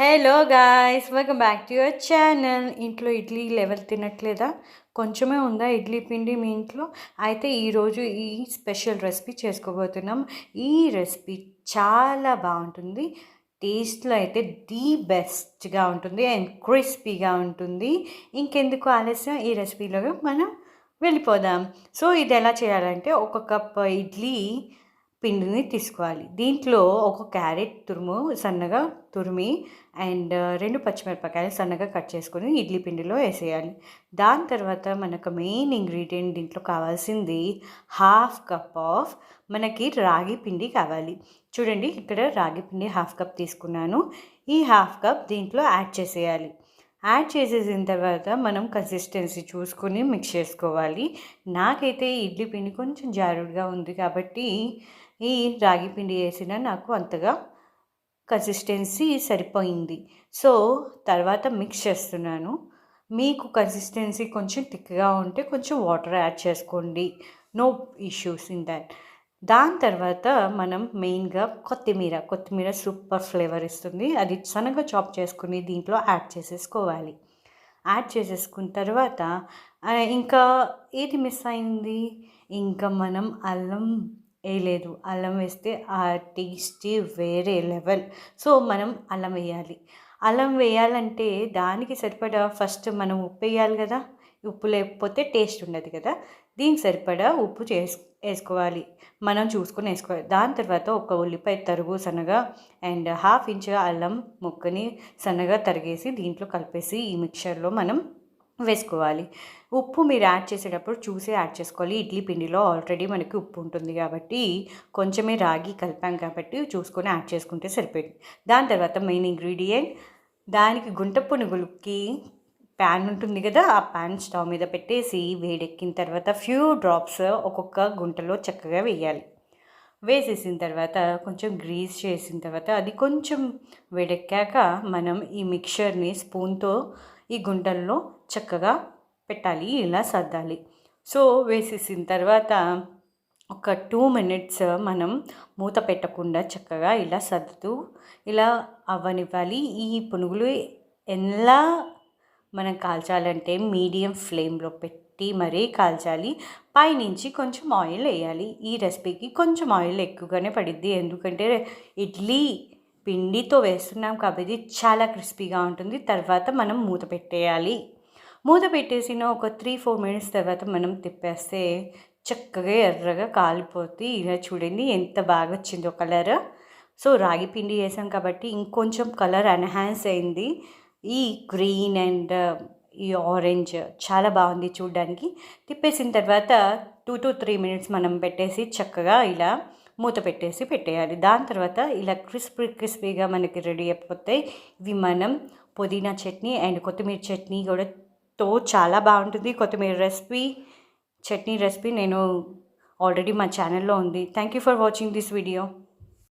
Hello guys welcome back to your channel ఇంట్లో idli level తినట్లేదా? కొంచెమే ఉందా ఇడ్లీ పిండి మీ ఇంట్లో? అయితే ఈరోజు ఈ స్పెషల్ రెసిపీ చేసుకోబోతున్నాం. ఈ రెసిపీ చాలా బాగుంటుంది. టేస్ట్లో అయితే ది బెస్ట్గా ఉంటుంది అండ్ క్రిస్పీగా ఉంటుంది. ఇంకెందుకు ఆలస్యం? ఈ రెసిపీలో మనం వెళ్ళిపోదాం. సో ఇది ఎలా చేయాలంటే ఒక కప్ ఇడ్లీ పిండిని తీసుకోవాలి. దీంట్లో ఒక క్యారెట్ తురుము సన్నగా తురిమి అండ్ రెండు పచ్చిమిరపకాయలు సన్నగా కట్ చేసుకొని ఇడ్లీ పిండిలో వేసేయాలి. దాని తర్వాత మనకు మెయిన్ ఇంగ్రీడియంట్ దీంట్లో కావాల్సింది హాఫ్ కప్ ఆఫ్ మనకి రాగి పిండి కావాలి. చూడండి ఇక్కడ రాగి పిండి హాఫ్ కప్ తీసుకున్నాను. ఈ హాఫ్ కప్ దీంట్లో యాడ్ చేసేయాలి. యాడ్ చేసేసిన తర్వాత మనం కన్సిస్టెన్సీ చూసుకొని మిక్స్ చేసుకోవాలి. నాకైతే ఇడ్లీ పిండి కొంచెం జారుడుగా ఉంది కాబట్టి ఈ రాగి పిండి వేసిన నాకు అంతగా కన్సిస్టెన్సీ సరిపోయింది. సో తర్వాత మిక్స్ చేస్తున్నాను. మీకు కన్సిస్టెన్సీ కొంచెం థిక్గా ఉంటే కొంచెం వాటర్ యాడ్ చేసుకోండి. నో ఇష్యూస్ ఇన్ దాట్ దాని తర్వాత మనం మెయిన్గా కొత్తిమీర కొత్తిమీర సూపర్ ఫ్లేవర్ ఇస్తుంది. అది సన్నగా చాప్ చేసుకుని దీంట్లో యాడ్ చేసేసుకోవాలి. యాడ్ చేసేసుకున్న తర్వాత ఇంకా ఏది మిస్ అయింది? ఇంకా మనం అల్లం వేయలేదు అల్లం వేస్తే ఆ టేస్టీ వేరే లెవెల్. సో మనం అల్లం వేయాలి. అల్లం వేయాలంటే దానికి సరిపడా ఫస్ట్ మనం ఉప్పు వేయాలి కదా. ఉప్పు లేకపోతే టేస్ట్ ఉండదు కదా. దీనికి సరిపడా ఉప్పు చేసు వేసుకోవాలి. మనం చూసుకొని వేసుకోవాలి. దాని తర్వాత ఒక ఉల్లిపాయ తరుగు సన్నగా అండ్ హాఫ్ ఇంచ్ అల్లం ముక్కని సన్నగా తరిగేసి దీంట్లో కలిపేసి ఈ మిక్చర్లో మనం వేసుకోవాలి. ఉప్పు మీరు యాడ్ చేసేటప్పుడు చూసి యాడ్ చేసుకోవాలి. ఇడ్లీ పిండిలో ఆల్రెడీ మనకి ఉప్పు ఉంటుంది కాబట్టి కొంచెమే రాగి కలిపాం కాబట్టి చూసుకొని యాడ్ చేసుకుంటే సరిపోయింది. దాని తర్వాత మెయిన్ ఇంగ్రీడియంట్ దానికి గుంట పునుగులకి ప్యాన్ ఉంటుంది కదా ఆ ప్యాన్ స్టవ్ మీద పెట్టేసి వేడెక్కిన తర్వాత ఫ్యూ డ్రాప్స్ ఒక్కొక్క గుంటలో చక్కగా వేయాలి. వేసేసిన తర్వాత కొంచెం గ్రీస్ చేసిన తర్వాత అది కొంచెం వేడెక్కాక మనం ఈ మిక్చర్ని స్పూన్తో ఈ గుంటల్లో చక్కగా పెట్టాలి ఇలా సర్దాలి. సో వేసేసిన తర్వాత ఒక టూ మినిట్స్ మనం మూత పెట్టకుండా చక్కగా ఇలా సర్దుతూ ఇలా అవ్వనివ్వాలి. ఈ పునుగులు ఎలా మనం కాల్చాలంటే మీడియం ఫ్లేమ్లో పెట్టి మరీ కాల్చాలి. పైనుంచి కొంచెం ఆయిల్ వేయాలి. ఈ రెసిపీకి కొంచెం ఆయిల్ ఎక్కువగానే పడిద్ది. ఎందుకంటే ఇడ్లీ పిండితో వేస్తున్నాం కాబట్టి చాలా క్రిస్పీగా ఉంటుంది. తర్వాత మనం మూత పెట్టేయాలి. మూత పెట్టేసిన ఒక త్రీ ఫోర్ మినిట్స్ తర్వాత మనం తిప్పేస్తే చక్కగా ఎర్రగా కాలిపోతే ఇలా చూడండి ఎంత బాగా వచ్చిందో కలర్. సో రాగి పిండి వేసాం కాబట్టి ఇంకొంచెం కలర్ ఎన్హాన్స్ అయింది. ఈ గ్రీన్ అండ్ ఈ ఆరెంజ్ చాలా బాగుంది చూడడానికి. తిప్పేసిన తర్వాత టూ టు త్రీ మినిట్స్ మనం పెట్టేసి చక్కగా ఇలా మూత పెట్టేసి పెట్టేయాలి. దాని తర్వాత ఇలా క్రిస్పీ క్రిస్పీగా మనకి రెడీ అయిపోతే ఇవి మనం పుదీనా చట్నీ అండ్ కొత్తిమీర చట్నీ కూడా తో చాలా బాగుంటుంది. కొత్తిమీర రెసిపీ చట్నీ రెసిపీ నేను ఆల్రెడీ మా ఛానల్లో ఉంది. Thank you for watching this video